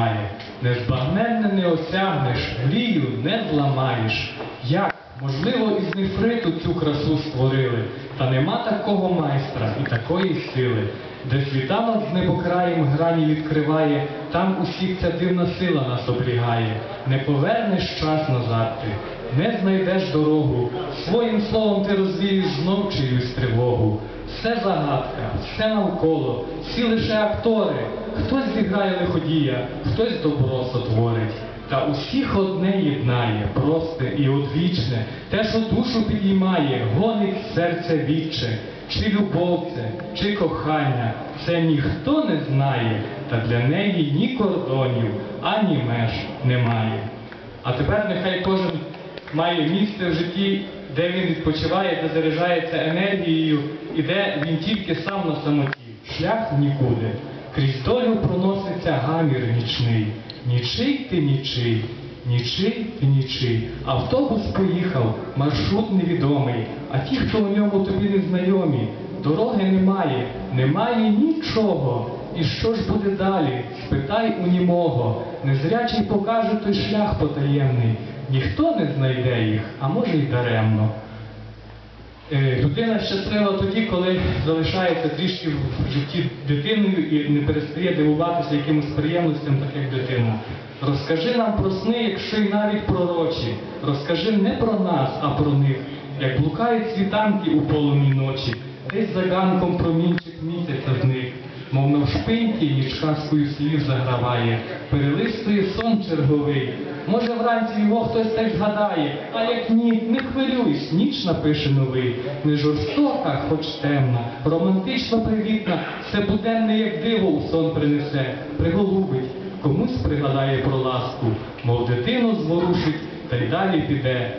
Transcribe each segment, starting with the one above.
немає. Незбагненне не осягнеш, мрію не зламаєш. Як? Можливо, із нефриту цю красу створили, та нема такого майстра і такої сили. Де світанок з небокраєм грані відкриває, там усіх ця дивна сила нас обрігає. Не повернеш час назад ти, не знайдеш дорогу, своїм словом ти розвієш знов чиюсь тривогу. Все загадка, все навколо, всі лише актори. Хтось зіграє лиходія, хтось добро сотворить. Та усіх одне єднає, просте і одвічне, те, що душу підіймає, гонить серце віче. Чи любов це, чи кохання, це ніхто не знає, та для неї ні кордонів, ані меж немає. А тепер нехай кожен має місце в житті, де він відпочиває, де заряджається енергією, і де він тільки сам на самоті. Шлях нікуди. Крізь долю проноситься гамір нічний. Нічий ти нічий, нічий ти нічий. Автобус поїхав, маршрут невідомий, а ті, хто у ньому тобі не знайомі, дороги немає, немає нічого. І що ж буде далі? Спитай у німого. Незрячий покаже той шлях потаємний. Ніхто не знайде їх, а може й даремно. Е, Людина щаслива тоді, коли залишається трішки в житті дитиною і не перестає дивуватися якимось приємностям, так як дитина. Розкажи нам про сни, якщо й навіть пророчі. Розкажи не про нас, а про них, як блукають світанки у полумі ночі, десь за ганком промінчик місяця зник, мов навшпиньки ніч казкою слів заграває, перелистує сон черговий. Може вранці його хтось так згадає, а як ні, не хвилюйся, ніч напише новий. Не жорстока, хоч темна, романтично привітна, все буденне, як диво у сон принесе, приголубить, комусь пригадає про ласку, мов дитину зворушить, та й далі піде.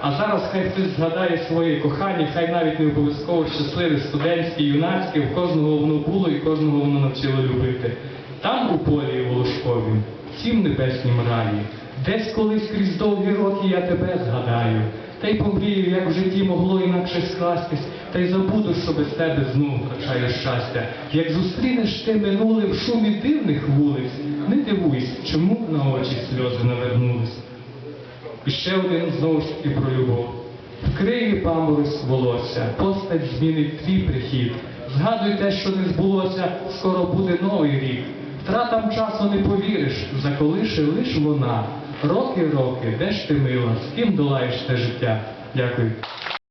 А зараз хай хтось згадає своє кохання, хай навіть не обов'язково щасливе, студентське, юнацьке, в кожного воно було і кожного воно навчило любити. Там у полі Волошкові, цім небеснім раї, десь колись крізь довгі роки я тебе згадаю, та й помрію, як в житті могло інакше скластись, та й забуду, що без тебе знов втрачаю щастя. Як зустрінеш ти минуле в шумі дивних вулиць, не дивуйся, чому на очі сльози навернулись. І ще один знову ж таки про любов. Вкриє паморозь волосся, постать змінить твій прихід. Згадуй те, що не збулося, скоро буде новий рік. Втратам часу не повіриш, заколише лиш вона. Роки, роки, де ж ти мила, з ким долаєш те життя? Дякую.